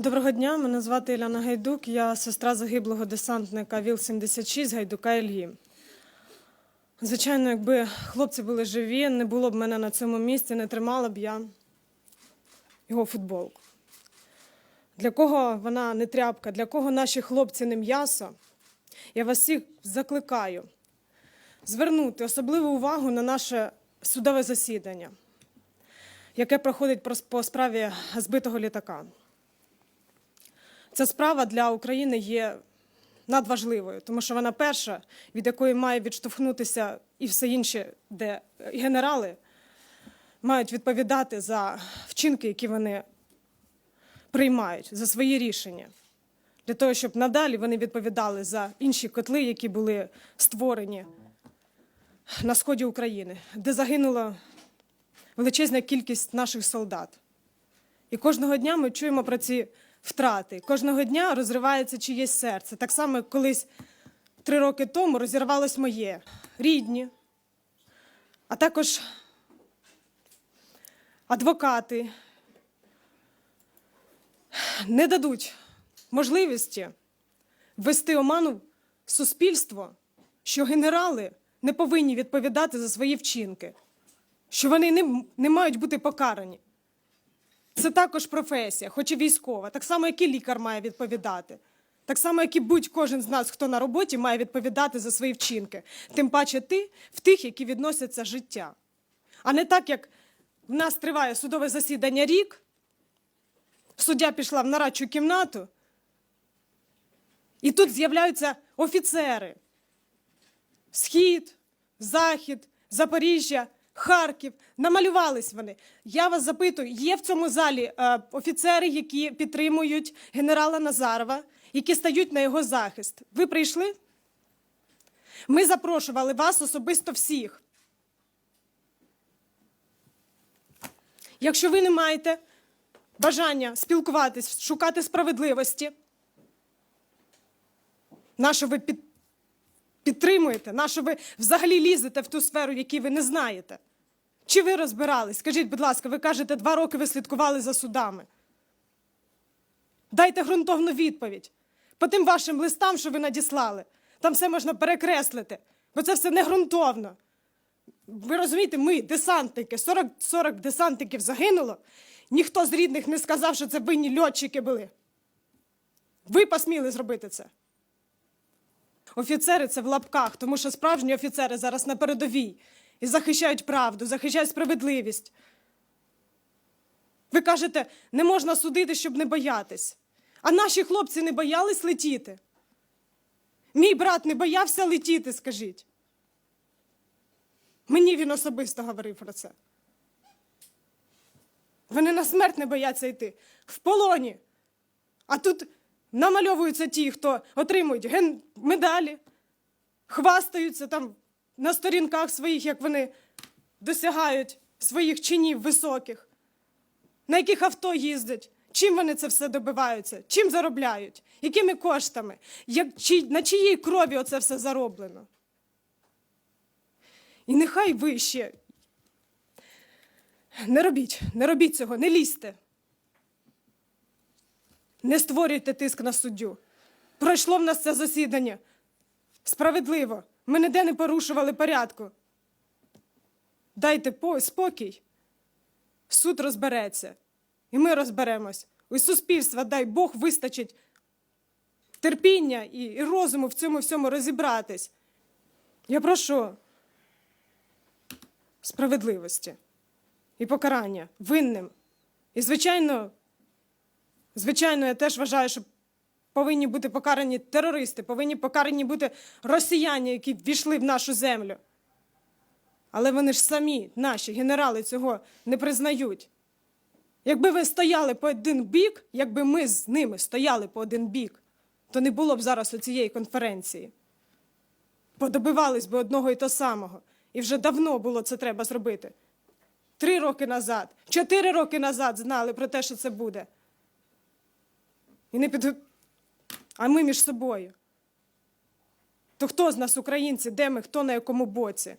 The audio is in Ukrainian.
Доброго дня, мене звати Іляна Гайдук, я сестра загиблого десантника ВІЛ-76 Гайдука Ільї. Звичайно, якби хлопці були живі, не було б мене на цьому місці, не тримала б я його футболку. Для кого вона не тряпка, для кого наші хлопці не м'ясо, я вас всіх закликаю звернути особливу увагу на наше судове засідання, яке проходить по справі збитого літака. Ця справа для України є надважливою, тому що вона перша, від якої має відштовхнутися і все інше, де генерали мають відповідати за вчинки, які вони приймають, за свої рішення. Для того, щоб надалі вони відповідали за інші котли, які були створені на сході України, де загинула величезна кількість наших солдат. І кожного дня ми чуємо про ці втрати. Кожного дня розривається чиєсь серце. Так само, колись три роки тому розірвалось моє рідні, а також адвокати не дадуть можливості ввести оману в суспільство, що генерали не повинні відповідати за свої вчинки, що вони не, не мають бути покарані. Це також професія, хоч і військова, так само, як і лікар має відповідати. Так само, як і будь-кожен з нас, хто на роботі, має відповідати за свої вчинки. Тим паче ти в тих, які відносяться життя. А не так, як в нас триває судове засідання рік, суддя пішла в нарадчу кімнату, і тут з'являються офіцери. Схід, Захід, Запоріжжя, Харків. Намалювались вони. Я вас запитую, є в цьому залі е, офіцери, які підтримують генерала Назарова, які стають на його захист. Ви прийшли? Ми запрошували вас особисто всіх. Якщо ви не маєте бажання спілкуватись, шукати справедливості, на що ви під, підтримуєте, на що ви взагалі лізете в ту сферу, якій ви не знаєте? Чи ви розбирались? Скажіть, будь ласка, ви кажете, два роки ви слідкували за судами. Дайте ґрунтовну відповідь. По тим вашим листам, що ви надіслали, там все можна перекреслити, бо це все не ґрунтовно. Ви розумієте, ми, десантники, 40, 40 десантників загинуло. Ніхто з рідних не сказав, що це винні льотчики були. Ви посміли зробити це. Офіцери це в лапках, тому що справжні офіцери зараз на передовій і захищають правду, захищають справедливість. Ви кажете, не можна судити, щоб не боятись. А наші хлопці не боялись летіти. Мій брат не боявся летіти, скажіть. Мені він особисто говорив про це. Вони на смерть не бояться йти в полоні. А тут намальовуються ті, хто отримують ген... медалі, хвастаються там на сторінках своїх, як вони досягають своїх чинів високих, на яких авто їздять. Чим вони це все добиваються? Чим заробляють? Якими коштами? Як, чи, на чиїй крові оце все зароблено? І нехай ви ще не робіть, не робіть цього, не лізьте. Не створюйте тиск на суддю. Пройшло в нас це засідання. Справедливо. Ми ніде не порушували порядку. Дайте спокій. Суд розбереться. І ми розберемось. У суспільства, дай Бог, вистачить терпіння і, і розуму в цьому всьому розібратись. Я прошу справедливості і покарання винним. І, звичайно, звичайно, я теж вважаю, що повинні бути покарані терористи, повинні покарані бути росіяни, які ввійшли в нашу землю. Але вони ж самі, наші генерали, цього не признають. Якби ви стояли по один бік, якби ми з ними стояли по один бік, то не було б зараз оцієї конференції. Подобивались би одного і того самого. І вже давно було це треба зробити. Три роки назад, чотири роки назад знали про те, що це буде. І не під... А ми між собою. То хто з нас українці, де ми, хто на якому боці?